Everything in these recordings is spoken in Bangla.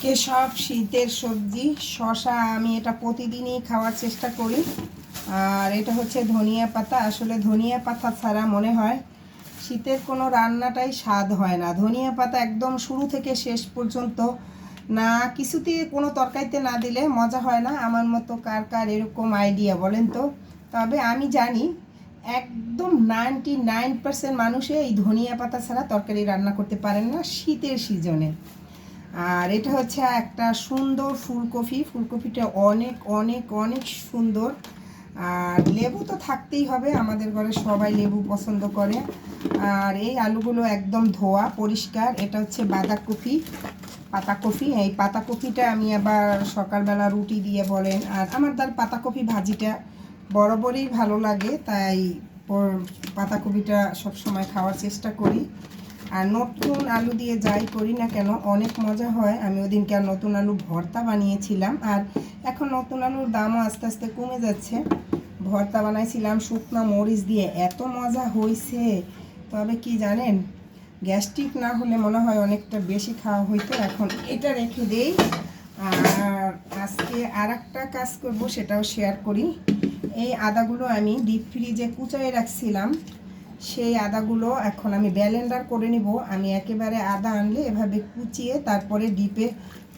আজকে সব শীতের সবজি, শশা আমি এটা প্রতিদিনই খাওয়ার চেষ্টা করি। আর এটা হচ্ছে ধনিয়া পাতা। আসলে ধনিয়া পাতা ছাড়া মনে হয় শীতের কোনো রান্নাটাই স্বাদ হয় না। ধনিয়া পাতা একদম শুরু থেকে শেষ পর্যন্ত না, কিছুতে কোনো তরকারিতে না দিলে মজা হয় না। আমার মতো কার কার এরকম আইডিয়া বলেন তো? তবে আমি জানি একদম নাইনটি নাইন পার্সেন্ট মানুষে এই ধনিয়া পাতা ছাড়া তরকারি রান্না করতে পারেন না শীতের সিজনে আর এটা হচ্ছে একটা সুন্দর ফুলকপি। ফুলকপিটা অনেক অনেক অনেক সুন্দর। আর লেবু তো থাকতেই হবে, আমাদের ঘরে সবাই লেবু পছন্দ করে। আর এই আলুগুলো একদম ধোয়া, পরিষ্কার। এটা হচ্ছে বাঁধাকপি, পাতাকপি। এই পাতাকপিটা আমি আবার সকালবেলা রুটি দিয়ে বলেন। আর আমার তার পাতাকপি ভাজিটা বরাবরই ভালো লাগে, তাই পাতাকপিটা সবসময় খাওয়ার চেষ্টা করি। আর নতুন আলু দিয়ে যাই করি না কেন, অনেক মজা হয়। আমি ওদিনকে আর নতুন আলু ভর্তা বানিয়েছিলাম, আর এখন নতুন আলুর দামও আস্তে আস্তে কমে যাচ্ছে। ভর্তা বানাইছিলাম শুকনো মরিচ দিয়ে, এত মজা হয়েছে তবে কি জানেন, গ্যাস্ট্রিক না হলে মনে হয় অনেকটা বেশি খাওয়া হইতো। এখন এটা রেখে দেই, আর আজকে আর একটা কাজ করব, সেটাও শেয়ার করি। এই আদাগুলো আমি ডিপ ফ্রিজে কুচাই রাখছিলাম। সেই আদাগুলো এখন আমি ব্যালেন্ডার করে নিব। আমি একেবারে আদা আনলে এভাবে কুচিয়ে তারপরে ডিপে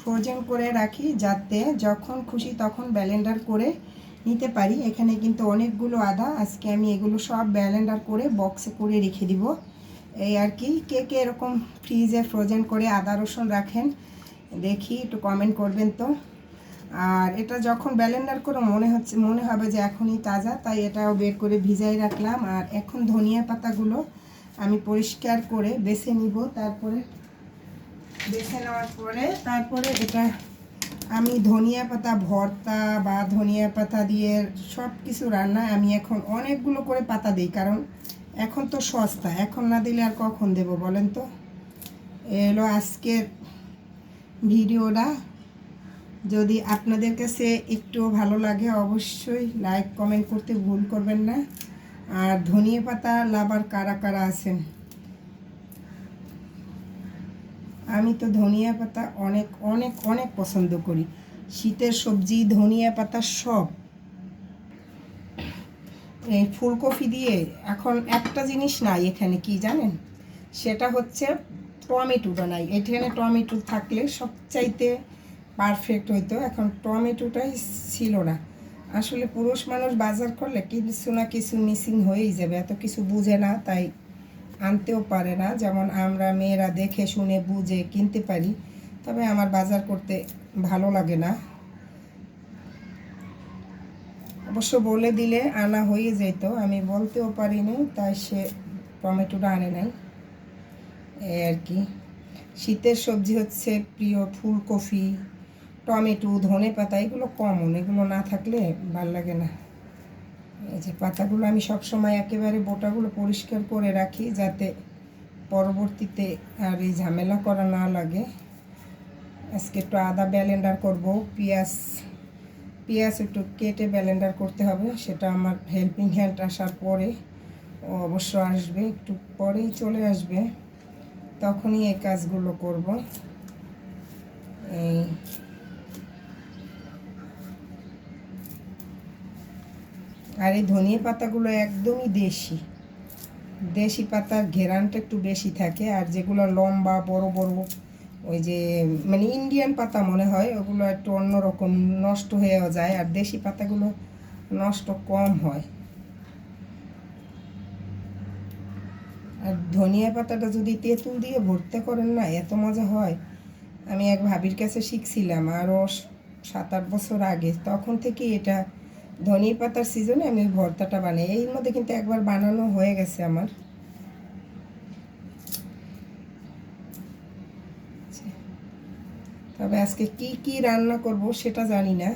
ফ্রোজেন করে রাখি যাতে যখন খুশি তখন ব্যালেন্ডার করে নিতে পারি। এখানে কিন্তু অনেকগুলো আদা। আজকে আমি এগুলো সব ব্যালেন্ডার করে বক্সে করে রেখে দিব। এই আর কি। কে কে এরকম ফ্রিজে ফ্রোজেন করে আদা রসুন রাখেন, দেখি, একটু কমেন্ট করবেন তো। আর এটা যখন ব্যালেন্ডার করে মনে হচ্ছে, মনে হবে যে এখনই তাজা, তাই এটাও বের করে ভিজাই রাখলাম। আর এখন ধনিয়া পাতাগুলো আমি পরিষ্কার করে বেছে নিব, তারপরে বেছে নেওয়ার পরে, তারপরে এটা আমি ধনিয়া পাতা, ভর্তা বা ধনিয়া পাতা দিয়ে সব কিছু রান্না আমি এখন অনেকগুলো করে পাতা দিই, কারণ এখন তো সস্তা, এখন না দিলে আর কখন দেব বলেন তো? এলো আজকের ভিডিওটা। যদি আপনাদের কাছে একটু ভালো লাগে, অবশ্যই লাইক, কমেন্ট করতে ভুল করবেন না। আর ধনিয়া পাতা লাভার কারা কারা আছেন? আমি তো ধনিয়া পাতা অনেক অনেক অনেক পছন্দ করি। শীতের সবজি, ধনিয়া পাতা সব। এই ফুলকপি দিয়ে এখন একটা জিনিস নাই এখানে, কি জানেন? সেটা হচ্ছে টমেটোটা নাই এখানে টমেটো থাকলে সবচাইতে পারফেক্ট হইতো। এখন টমেটোটাই ছিল না। আসলে পুরুষ মানুষ বাজার করলে কিছু না কিছু মিসিং হয়েই যাবে। এত কিছু বুঝে না, তাই আনতেও পারে না। যেমন আমরা মেয়েরা দেখে শুনে বুঝে কিনতে পারি, তবে আমার বাজার করতে ভালো লাগে না। অবশ্য বলে দিলে আনা হয়ে যেত, আমি বলতেও পারিনি, তাই সে টমেটোটা আনে নাই। এই আর কি। শীতের সবজি হচ্ছে প্রিয় ফুলকপি টমেটো, ধনে পাতা, এগুলো কমন এগুলো না থাকলে ভালো লাগে না। এই যে পাতাগুলো আমি সবসময় একেবারে বোটাগুলো পরিষ্কার করে রাখি যাতে পরবর্তীতে আর এই ঝামেলা করা না লাগে। আজকে একটু আদা ব্যালেন্ডার করব, পেঁয়াজ পেঁয়াজ একটু কেটে ব্যালেন্ডার করতে হবে, সেটা আমার হেল্পিং হ্যান্ড আসার পরে ও অবশ্য আসবে, একটু পরেই চলে আসবে। তখনই এই কাজগুলো করব। এই আর এই ধনিয়া পাতাগুলো একদমই দেশি। দেশি পাতার ঘেরানটা একটু বেশি থাকে, আর যেগুলো লম্বা, বড় বড়, ওই যে মানে ইন্ডিয়ান পাতা মনে হয়, ওগুলো একটু অন্যরকম নষ্ট হয়েও যায়, আর দেশি পাতাগুলো নষ্ট কম হয়। আর ধনিয়া পাতাটা যদি তেঁতুল দিয়ে ভর্তি করেন না, এত মজা হয়। আমি এক ভাবির কাছে শিখছিলাম, আরও সাত আট বছর আগে, তখন থেকে এটা ধনিয়া পাতার সিজনে আমি ওই ভর্তাটা বানাই। এর মধ্যে কিন্তু একবার বানানো হয়ে গেছে আমার। তবে আজকে কি কি রান্না করব সেটা জানি না।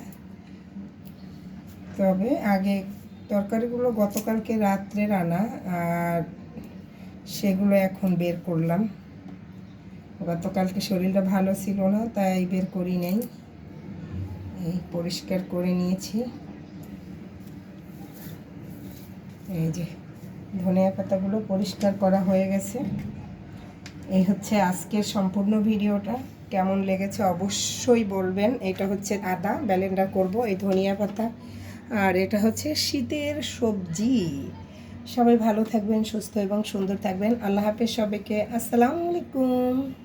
তবে আগে তরকারিগুলো গতকালকে রাত্রে রান্না, আর সেগুলো এখন বের করলাম। গতকালকে শরীরটা ভালো ছিল না, তাই বের করি নাই। এই পরিষ্কার করে নিয়েছি। এই যে ধনিয়া পাতাগুলো পরিষ্কার করা হয়ে গেছে। এই হচ্ছে আজকের সম্পূর্ণ ভিডিওটা। কেমন লেগেছে অবশ্যই বলবেন। এটা হচ্ছে আদা ব্যালেন্ডার করব এই ধনিয়া পাতা। আর এটা হচ্ছে শীতের সবজি। সবাই ভালো থাকবেন, সুস্থ এবং সুন্দর থাকবেন। আল্লাহ হাফেজ সবাইকে। আসসালামু আলাইকুম।